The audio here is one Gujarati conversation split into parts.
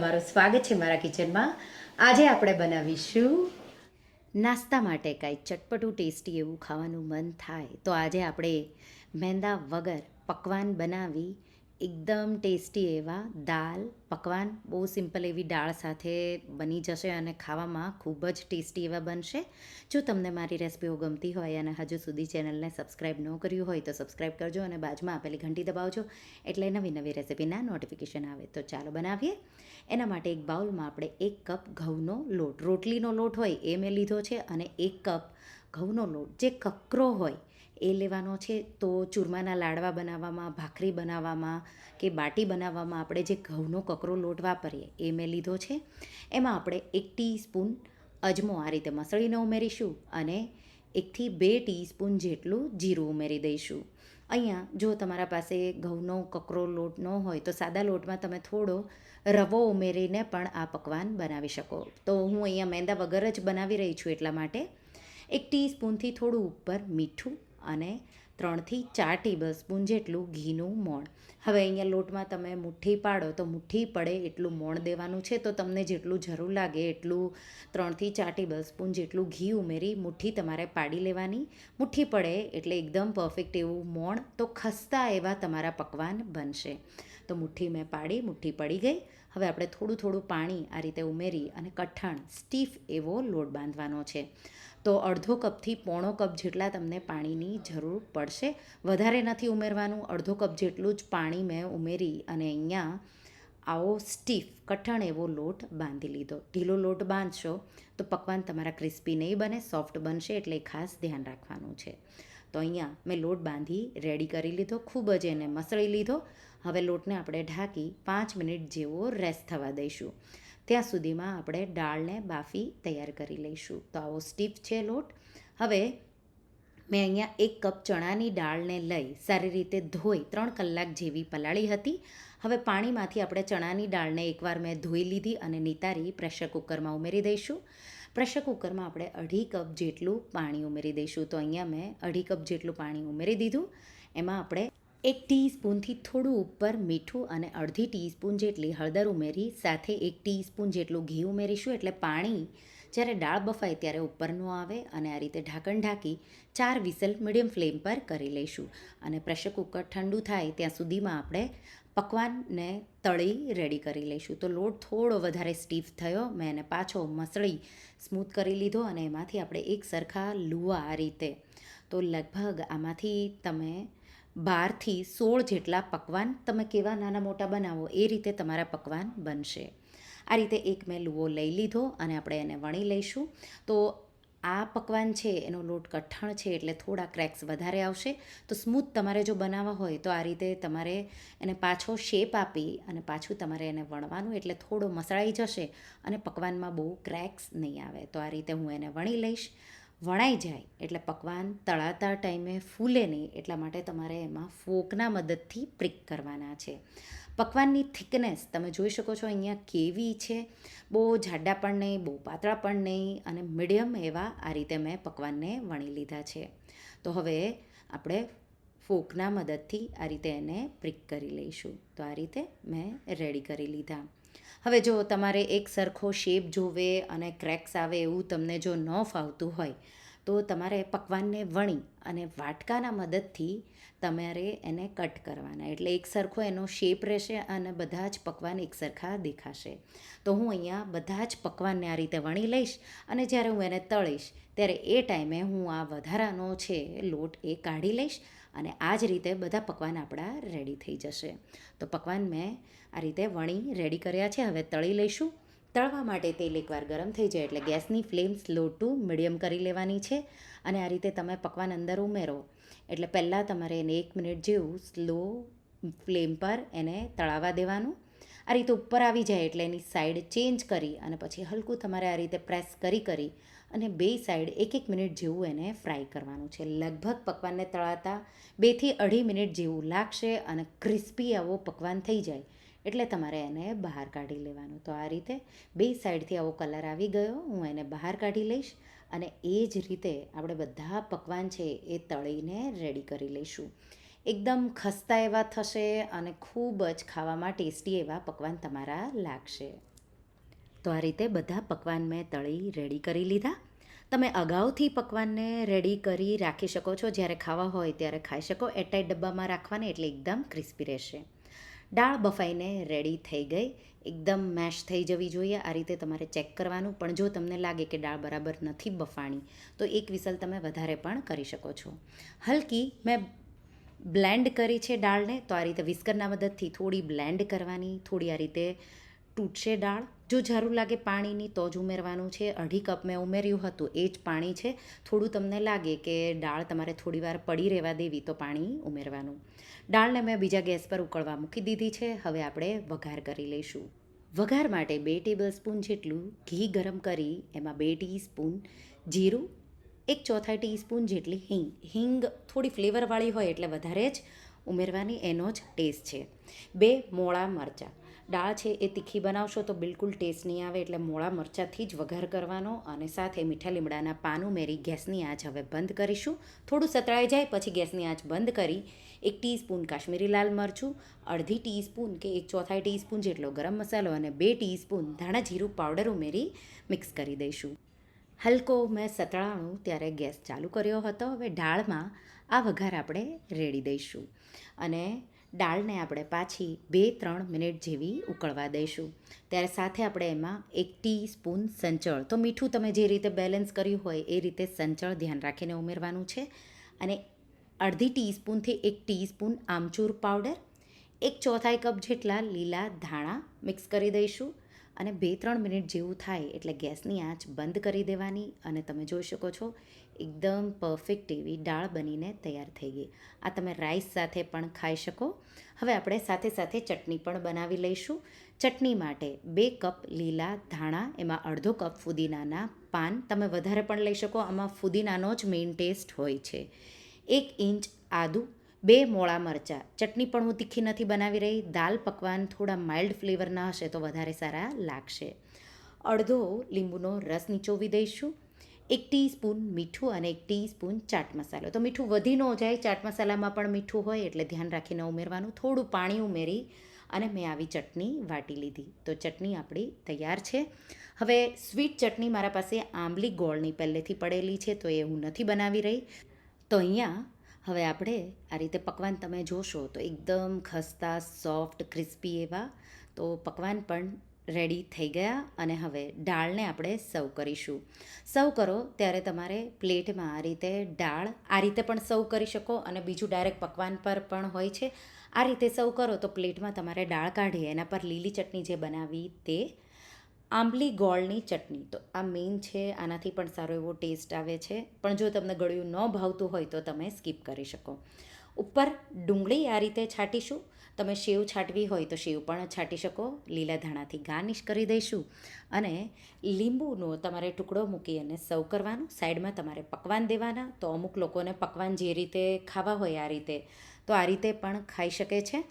તમારું સ્વાગત છે મારા કિચનમાં. આજે આપણે બનાવીશું નાસ્તા માટે કાંઈ ચટપટું ટેસ્ટી એવું ખાવાનું મન થાય તો આજે આપણે મેંદા વગર પકવાન બનાવી એકદમ ટેસ્ટી એવા દાલ, પકવાન, બહુ સિમ્પલ એવી દાળ સાથે બની જશે અને ખાવામાં ખૂબ જ ટેસ્ટી એવા બનશે. જો તમને મારી રેસિપીઓ ગમતી હોય અને હજુ સુધી ચેનલને સબસ્ક્રાઈબ ન કર્યું હોય તો સબસ્ક્રાઈબ કરજો અને બાજુમાં આપેલી ઘંટી દબાવજો એટલે નવી નવી રેસિપીના નોટિફિકેશન આવે. તો ચાલો બનાવીએ. એના માટે એક બાઉલમાં આપણે એક કપ ઘઉંનો લોટ, રોટલીનો લોટ હોય એ મેં લીધો છે અને એક કપ ઘઉંનો લોટ જે કકરો હોય એ લેવાનો છે. તો ચૂરમાના લાડવા બનાવવામાં, ભાખરી બનાવવામાં કે બાટી બનાવવામાં આપણે જે ઘઉંનો કકરો લોટ વાપરીએ એ મેં લીધો છે. એમાં આપણે એક ટીસ્પૂન અજમો આ રીતે મસળીને ઉમેરીશું અને એકથી બે ટીસ્પૂન જેટલું જીરું ઉમેરી દઈશું. અહીંયા જો તમારા પાસે ઘઉંનો કકરો લોટ ન હોય તો સાદા લોટમાં તમે થોડો રવો ઉમેરીને પણ આ પકવાન બનાવી શકો. તો હું અહીંયા મેંદા વગર જ બનાવી રહી છું એટલા માટે. એક ટીસ્પૂનથી થોડું ઉપર મીઠું અને ત્રણથી ચાર ટેબલ સ્પૂન જેટલું ઘીનું મોણ. હવે અહીંયા લોટમાં તમે મુઠ્ઠી પાડો તો મુઠ્ઠી પડે એટલું મોણ દેવાનું છે તો તમને જેટલું જરૂર લાગે એટલું ત્રણથી ચાર ટેબલ સ્પૂન જેટલું ઘી ઉમેરી મુઠ્ઠી તમારે પાડી લેવાની. મુઠ્ઠી પડે એટલે એકદમ પરફેક્ટ એવું મોણ તો ખસ્તા એવા તમારા પકવાન બનશે. તો મુઠ્ઠી મેં પાડી, મુઠ્ઠી પડી ગઈ. હવે આપણે થોડું થોડું પાણી આ રીતે ઉમેરી અને કઠણ સ્ટીફ એવો લોટ બાંધવાનો છે. તો અડધો કપથી પોણો કપ જેટલા તમને પાણીની જરૂર પડશે. વધારે નથી ઉમેરવાનું. અડધો કપ જેટલું જ પાણી મેં ઉમેરી અને અહીંયા આવો સ્ટીફ, કઠણ એવો લોટ બાંધી લીધો. ઢીલો લોટ બાંધશો તો પકવાન તમારા ક્રિસ્પી નહીં બને, સોફ્ટ બનશે એટલે ખાસ ધ્યાન રાખવાનું છે. તો અહીંયા મેં લોટ બાંધી રેડી કરી લીધો, ખૂબ જ એને મસળી લીધો. હવે લોટને આપણે ઢાંકી પાંચ મિનિટ જેવો રેસ્ટ થવા દઈશું. ત્યાં સુધીમાં આપણે દાળને બાફી તૈયાર કરી લઈશું. તો આવો સ્ટીફ છે લોટ. હવે મેં અહીંયા એક કપ ચણાની દાળને લઈ સારી રીતે ધોઈ ત્રણ કલાક જેવી પલાળી હતી. હવે પાણીમાંથી આપણે ચણાની દાળને એકવાર મેં ધોઈ લીધી અને નિતારી પ્રેશર કુકરમાં ઉમેરી દઈશું. પ્રેશર કુકરમાં આપણે અઢી કપ જેટલું પાણી ઉમેરી દઈશું. તો અહીંયા મેં અઢી કપ જેટલું પાણી ઉમેરી દીધું. એમાં આપણે એક ટીસ્પૂનથી થોડું ઉપર મીઠું અને અડધી ટીસ્પૂન જેટલી હળદર ઉમેરી, સાથે એક ટીસ્પૂન જેટલું ઘી ઉમેરીશું, એટલે પાણી જ્યારે દાળ બફાય ત્યારે ઉપરનું આવે અને આ રીતે ઢાંકણ ઢાંકી ચાર વિસલ મીડિયમ ફ્લેમ પર કરી લઈશું. અને પ્રેશર કુકર ઠંડુ થાય ત્યાં સુધીમાં આપણે પકવાનને તળી રેડી કરી લઈશું. તો લોટ થોડો વધારે સ્ટીફ થયો, મેં એને પાછો મસળી સ્મૂથ કરી લીધો અને એમાંથી આપણે એક સરખા લુવા આ રીતે. તો લગભગ આમાંથી તમે બારથી સોળ જેટલા પકવાન તમે કેવા નાના મોટા બનાવો, એ રીતે તમારા પકવાન બનશે. આ રીતે એક મેં લુવો લઈ લીધો અને આપણે એને વણી લઈશું. તો આ પકવાન છે, એનો લોટ કઠણ છે, એટલે થોડા ક્રેક્સ વધારે આવશે. તો સ્મૂથ તમારે જો બનાવવા હોય, તો આ રીતે તમારે એને પાછો શેપ આપી અને પાછું તમારે એને વણવાનું, એટલે થોડો મસળાઈ જશે અને પકવાનમાં બહુ ક્રેક્સ નહીં આવે. તો આ રીતે હું એને વણી લઈશ. વણાઈ જાય. એટલે પકવાન તળાતા ટાઈમે ફૂલે નહીં, એટલા માટે તમારે એમાં ફોકના મદદથી પ્રિક કરવાના છે. પકવાનની થિકનેસ, તમે જોઈ શકો છો અહીંયા કેવી છે. બહુ જાડા પણ નહીં, બહુ પાતળા પણ નહીં, અને મીડિયમ એવા આ રીતે મેં પકવાનને વણી લીધા છે. તો હવે આપણે ફોકના મદદથી આ રીતે એને પ્રિક કરી લઈશું. તો આ રીતે મેં રેડી કરી લીધા. હવે જો તમારે એક સરખો શેપ જોવે અને ક્રેક્સ આવે એવું તમને જો ન ફાવતું હોય, તો તમારે પકવાનને વણી અને વાટકાના મદદથી તમારે એને કટ કરવાના. એટલે એક સરખો એનો શેપ રહેશે અને બધા જ પકવાન એક સરખા દેખાશે. તો હું અહીંયા બધા જ પકવાનને આ રીતે વણી લઈશ અને જ્યારે હું એને તળીશ, ત્યારે એ ટાઈમે હું આ વધારાનો છે લોટ એ કાઢી લઈશ અને આ જ રીતે બધા પકવાન આપણા રેડી થઈ જશે. તો પકવાન મેં આ રીતે વણી રેડી કર્યા છે. હવે તળી લઈશું. તળવા માટે તેલ એકવાર ગરમ થઈ જાય એટલે ગેસની ફ્લેમ સ્લો ટુ મીડિયમ કરી લેવાની છે. અને આ રીતે તમે પકવાન અંદર ઉમેરો. એટલે પહેલાં તમારે એને એક મિનિટ જેવું સ્લો ફ્લેમ પર એને તળાવવા દેવાનું. આ રીતે ઉપર આવી જાય એટલે એની સાઈડ ચેન્જ કરી અને પછી હલકું તમારે આ રીતે પ્રેસ કરી કરી અને બે સાઈડ એક એક મિનિટ જેવું એને ફ્રાય કરવાનું છે. લગભગ પકવાનને તળાતા બેથી અઢી મિનિટ જેવું લાગશે અને ક્રિસ્પી આવો પકવાન થઈ જાય એટલે તમારે એને બહાર કાઢી લેવાનું. તો આ રીતે બે સાઈડથી આવો કલર આવી ગયો, હું એને બહાર કાઢી લઈશ અને એ જ રીતે આપણે બધા પકવાન છે એ તળીને રેડી કરી લઈશું. એકદમ ખસ્તા એવા થશે અને ખૂબ જ ખાવામાં ટેસ્ટી એવા પકવાન તમારા લાગશે. તો આ રીતે બધા પકવાન મેં તળી રેડી કરી લીધા. તમે અગાઉથી પકવાનને રેડી કરી રાખી શકો છો. જ્યારે ખાવા હોય ત્યારે ખાઈ શકો. એરટાઈટ ડબ્બામાં રાખવાને એટલે એકદમ ક્રિસ્પી રહેશે. દાળ બફાઈને રેડી થઈ ગઈ. એકદમ મેશ થઈ જવી જોઈએ. આ રીતે તમારે ચેક કરવાનું. પણ જો તમને લાગે કે દાળ બરાબર નથી બફાણી, તો એક વિસલ તમે વધારે પણ કરી શકો છો. હલકી મેં બ્લેન્ડ કરી છે દાળને. તો આ રીતે વિસ્કરના મદદથી થોડી બ્લેન્ડ કરવાની, થોડી આ રીતે તૂટશે દાળ. જો જરૂર લાગે પાણીની, તો જ ઉમેરવાનું છે. અઢી કપ મેં ઉમેર્યું હતું, એ જ પાણી છે. થોડું તમને લાગે કે દાળ તમારે થોડી વાર પડી રહેવા દેવી, તો પાણી ઉમેરવાનું. દાળને મેં બીજા ગેસ પર ઉકળવા મૂકી દીધી છે. હવે આપણે વઘાર કરી લઈશું. વઘાર માટે બે ટેબલ સ્પૂન જેટલું ઘી ગરમ કરી, એમાં બે ટીસ્પૂન જીરું, એક ચોથા ટીસ્પૂન જેટલી હિંગ. હિંગ થોડી ફ્લેવરવાળી હોય એટલે વધારે જ ઉમેરવાની એનો જ ટેસ્ટ છે. બે મોળા મરચાં. દાળ છે એ તીખી બનાવશો તો બિલકુલ ટેસ્ટ નહીં આવે એટલે મોળા મરચાંથી જ વઘાર કરવાનો અને સાથે મીઠા લીમડાના પાન ઉમેરી ગેસની આંચ હવે બંધ કરીશું. થોડું સતળાઈ જાય પછી ગેસની આંચ બંધ કરી એક ટીસ્પૂન કાશ્મીરી લાલ મરચું, અડધી ટીસ્પૂન કે એક ચોથાઈ ટીસ્પૂન જેટલો ગરમ મસાલો અને બે ટીસ્પૂન ધાણા જીરું પાવડર ઉમેરી મિક્સ કરી દઈશું. હલકો મેં સતળાણું ત્યારે ગેસ ચાલુ કર્યો હતો. હવે દાળમાં આ વઘાર આપણે રેડી દઈશું. અને દાળને આપણે પાછી બે ત્રણ મિનિટ જેવી ઉકળવા દઈશું. ત્યારે સાથે આપણે એમાં એક ટી સ્પૂન સંચળ. તો મીઠું તમે જે રીતે બેલેન્સ કર્યું હોય એ રીતે સંચળ ધ્યાન રાખીને ઉમેરવાનું છે. અને અડધી ટીસ્પૂનથી એક ટીસ્પૂન આમચૂર પાવડર, એક ચોથાઈ કપ જેટલા લીલા ધાણા મિક્સ કરી દઈશું. અને બે ત્રણ મિનિટ જેવું થાય એટલે ગેસની આંચ બંધ કરી દેવાની અને તમે જોઈ શકો છો, એકદમ પરફેક્ટ એવી દાળ બનીને તૈયાર થઈ ગઈ. આ તમે રાઈસ સાથે પણ ખાઈ શકો. હવે આપણે સાથે સાથે ચટણી પણ બનાવી લઈશું. ચટણી માટે બે કપ લીલા ધાણા, એમાં અડધો કપ ફુદીનાના પાન તમે વધારે પણ લઈ શકો. આમાં ફુદીનાનો જ મેઇન ટેસ્ટ હોય છે. એક ઇંચ આદું બે મોળા મરચાં. ચટણી પણ હું તીખી નથી બનાવી રહી. દાલ પકવાન થોડા માઇલ્ડ ફ્લેવરના હશે તો વધારે સારા લાગશે. અડધો લીંબુનો રસ નીચોવી દઈશું. એક ટીસ્પૂન મીઠું અને એક ટીસ્પૂન ચાટ મસાલો. તો મીઠું વધી ન જાય, ચાટ મસાલામાં પણ મીઠું હોય એટલે ધ્યાન રાખીને ઉમેરવાનું. થોડું પાણી ઉમેરી અને મેં આવી ચટણી વાટી લીધી. તો ચટણી આપણી તૈયાર છે. હવે સ્વીટ ચટણી મારા પાસે આંબલી ગોળની પહેલેથી પડેલી છે, તો એ હું નથી બનાવી રહી. તો અહીંયા હવે આપણે આ રીતે પકવાન તમે જોશો તો એકદમ ખસ્તા સોફ્ટ ક્રિસ્પી એવા. તો પકવાન પણ રેડી થઈ ગયા અને હવે દાળને આપણે સર્વ કરીશું. સર્વ કરો ત્યારે તમારે પ્લેટમાં આ રીતે દાળ આ રીતે પણ સર્વ કરી શકો અને બીજું ડાયરેક્ટ પકવાન પર પણ હોય છે. આ રીતે સર્વ કરો તો પ્લેટમાં તમારે દાળ કાઢી, એના પર લીલી ચટણી જે બનાવી તે આંબલી ગોળની ચટણી. તો આ મેઇન છે, આનાથી પણ સારો એવો ટેસ્ટ આવે છે. પણ જો તમને ગળ્યું ન ભાવતું હોય તો તમે સ્કીપ કરી શકો. ઉપર ડુંગળી આ રીતે છાંટીશું. તમે સેવ છાંટવી હોય તો સેવ પણ છાંટી શકો. લીલા ધાણાથી ગાર્નિશ કરી દઈશું. અને લીંબુનો તમારે ટુકડો મૂકી અને સર્વ કરવાનો. સાઈડમાં તમારે પકવાન દેવાના. તો અમુક લોકોને પકવાન જે રીતે ખાવા હોય આ રીતે. તો આ રીતે પણ ખાઈ શકે છે.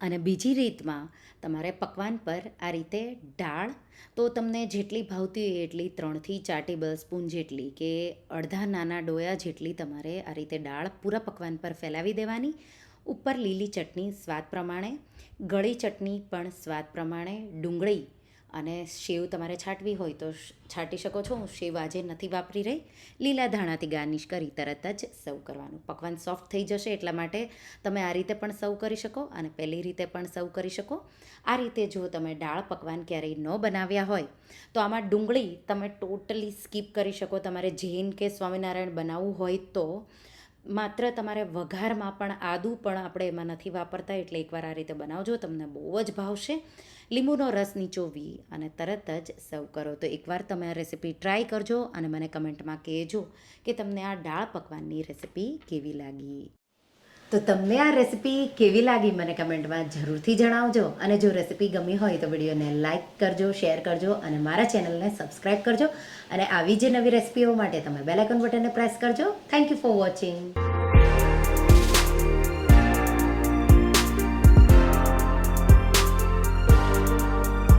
અને બીજી રીતમાં તમારે પકવાન પર આ રીતે દાળ તો તમને જેટલી ભાવતી હોય એટલી ત્રણથી ચાર ટેબલ સ્પૂન જેટલી કે અડધા નાના ડોયા જેટલી તમારે આ રીતે દાળ પૂરા પકવાન પર ફેલાવી દેવાની. ઉપર લીલી ચટણી સ્વાદ પ્રમાણે, ગળી ચટણી પણ સ્વાદ પ્રમાણે, ડુંગળી અને સેવ તમારે છાંટવી હોય તો છાંટી શકો છો. હું સેવ આજે નથી વાપરી રહી. લીલા ધાણાથી ગાર્નિશ કરી તરત જ સર્વ કરવાનું. પકવાન સોફ્ટ થઈ જશે એટલા માટે તમે આ રીતે પણ સર્વ કરી શકો અને પહેલી રીતે પણ સર્વ કરી શકો. આ રીતે જો તમે દાળ પકવાન ક્યારેય ન બનાવ્યા હોય, તો આમાં ડુંગળી તમે ટોટલી સ્કીપ કરી શકો. તમારે જૈન કે સ્વામિનારાયણ બનાવવું હોય તો માત્ર તમારે વઘારમાં પણ આદું પણ આપણે એમાં નથી વાપરતા, એટલે એકવાર આ રીતે બનાવજો, તમને બહુ જ ભાવશે. લીંબુનો રસ નીચોવી અને તરત જ સર્વ કરો. તો એકવાર તમે આ રેસીપી ટ્રાય કરજો અને મને કમેન્ટમાં કહેજો કે તમને આ દાળ પકવાનની રેસીપી કેવી લાગી. તો તમને આ રેસીપી કેવી લાગી મને કમેન્ટમાં જરૂરથી જણાવજો. અને જો રેસીપી ગમી હોય તો વિડીયોને લાઇક કરજો, શેર કરજો અને મારા ચેનલને સબસ્ક્રાઈબ કરજો. અને આવી જે નવી રેસીપીઓ માટે તમે બેલાઇકન બટનને પ્રેસ કરજો. Thank you for watching